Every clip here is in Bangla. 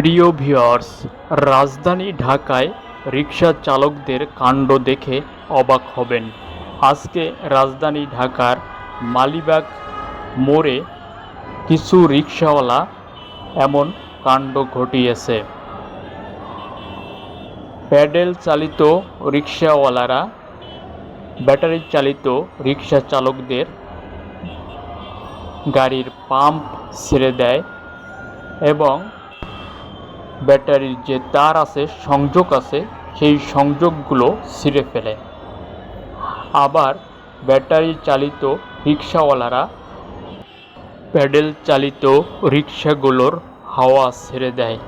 প্রিয় ভিউয়ার্স, রাজধানী ঢাকায় রিকশা চালকদের কাণ্ড দেখে অবাক হবেন। আজকে রাজধানী ঢাকার মালিবাগ মোড়ে কিছু রিকশাওয়ালা এমন কাণ্ড ঘটিয়েছে। প্যাডেল চালিত রিকশাওয়ালারা ব্যাটারি চালিত রিকশা চালকদের গাড়ির পাম্প ছেড়ে দেয় এবং ব্যাটারির যে তার আছে, সংযোগ আছে, সেই সংযোগগুলো ছিঁড়ে ফেলে। আবার ব্যাটারি চালিত রিক্সাওয়ালারা প্যাডেল চালিত রিক্সাগুলোর হাওয়া ছেড়ে দেয়।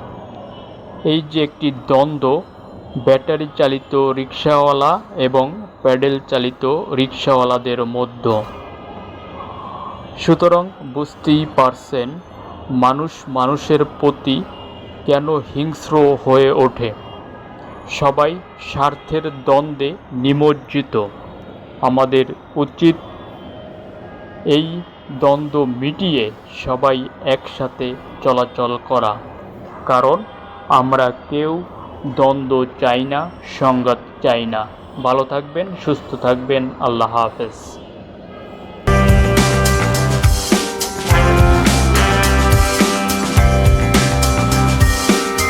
এই যে একটি দ্বন্দ্ব, ব্যাটারি চালিত রিক্সাওয়ালা এবং প্যাডেল চালিত রিক্সাওয়ালাদের মধ্য। সুতরাং বুঝতেই পারছেন, মানুষ মানুষের প্রতি কেন হিংস্র হয়ে ওঠে? সবাই স্বার্থের দ্বন্দ্বে নিমজ্জিত। আমাদের উচিত এই দ্বন্দ্ব মিটিয়ে সবাই একসাথে চলাচল করা। কারণ আমরা কেউ দ্বন্দ্ব চাই না, সংঘাত চাই না। ভালো থাকবেন, সুস্থ থাকবেন। আল্লাহ হাফেজ।